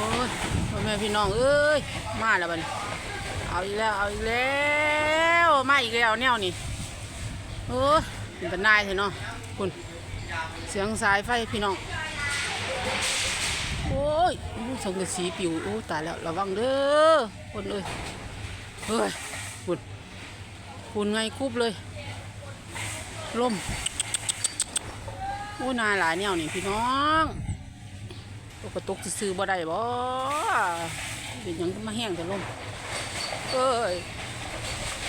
อ้ยพ่อแม่พี่น้องเอ้ยมาแล้วบัดนเอาอีกแล้วเอาอีกแล้วมาอีกแล้วแนวนี่โอ้ยเป็นนายเถอะเนาะคุณเสียงสายไฟพี่น้องโอ้ยอู้สังกะสีปิวโอ้ตายแล้วระวังเด้อคนเอ้ยเฮ้ยคุณคุณไงคุบเลยลมโอ้นายหลายแนวนี่พี่น้อง ตกกระตกซื้อบ่ได้บ่เป็นหยังมาแห้งแต่ลมเอ้ย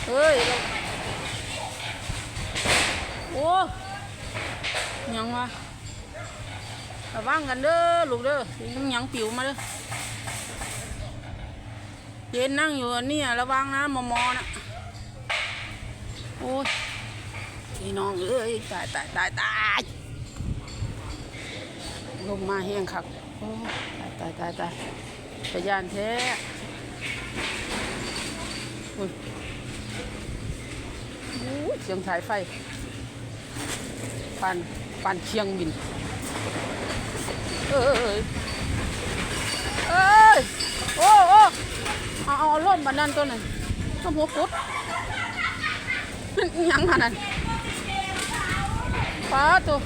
เอ้ยโอ้ยังวะระวังกันเด้อลูกเด้อยังยังปิวมาเด้อเย็นนั่งอยู่อันนี่ระวังนะมอมอนะโอ้ยพี่น้องเอ้ยตายตายตายตายลมมาแห้งคักโอ้ ตายตายตายตายยานแท้อุ้ยโอ้ยเสียงสายไฟปานปานเชียงบิน เอ้ยเอ้ยโอ้โอ้เอาเอาล่มบันนั้นตัวนั้นก็หัวกุดยังขนาดนั้นป้าตัว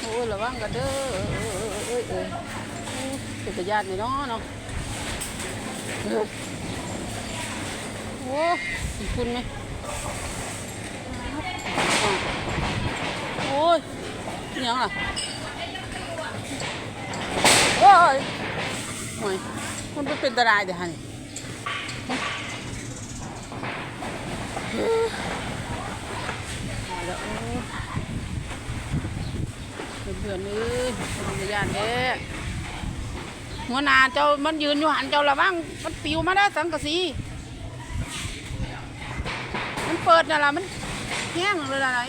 โอ้ยระวังกันเด้อเอ้ยเอ้ยเอ้ยเป็นกระยานนี่เนาะเนาะเออโอ้ยคุณไหมโอ้ยยังล่ะโอ้ยโอ้ยมันเป็นอันตรายเดี๋ยวฮะนี่เฮ้ยมา แล้วโอ้เพื่อนๆเอ้ยเป็นพยานแท้หัวหน้าเจ้ามันยืนอยู่หันเจ้าระวังมันปิวมาได้สังกะสี มันเปิดน่ะล่ะมันแห้งเลยล่ะไหน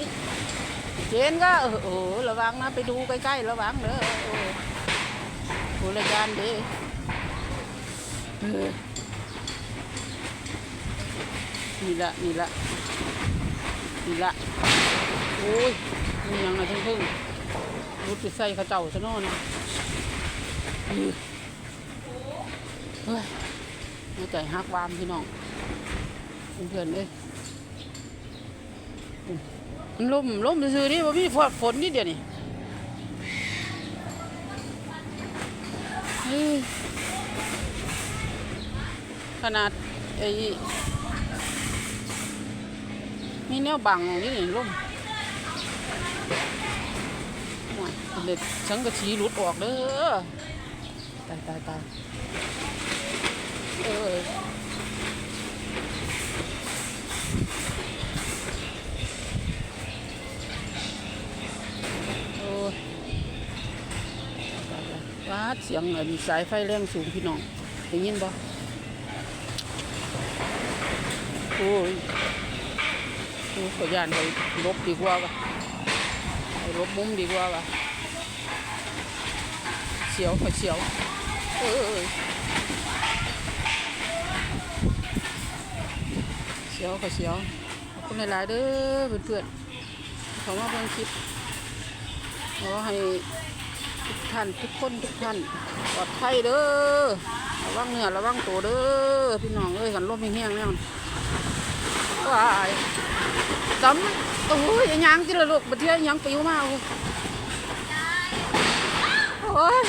เจนก็เออเออระวังนะไปดูใกล้ๆระวังเด้อเออโหระยานเด้นี่ละนี่ละนี่ละ โอ้ยมีหยังไงทั้งพึ่งรุดไปใส่เขาเจ้าซะโน่นนะเฮ้ยหัวใจฮักวามพี่น้องเพื่อนเอ้ยมันล่มล่มซื่อนี่ว่ามีฝนฝนนิดเดียวนี่เฮ้ยขนาดไอ้มีแนวบังนี่นี่ล่ม เด็ดฉันก็ชี้หลุดออกเด้อตายตายตายเออโอ้ยตายตายว้าดเสียงอันสายไฟแรงสูงพี่น้องได้ยินบ่โอ้ยโอ้ยขยานไปลบดีกว่าวะไป ลบมุมดีกว่าวะเสียวเสียว เออเสียวเสียวขอบคุณหลายๆเด้อเพื่อนๆเขามาเพิ่งคลิปขอให้ทุกท่านทุกคนทุกท่านปลอดภัยเด้อระวังเนื้อระวังตัวเด้อพี่น้องเอ้ยกันลมแห้งๆแล้วว้าย จำโอ้ยยังที่ละลูกบัดเทียยังปิวมาโอ้ย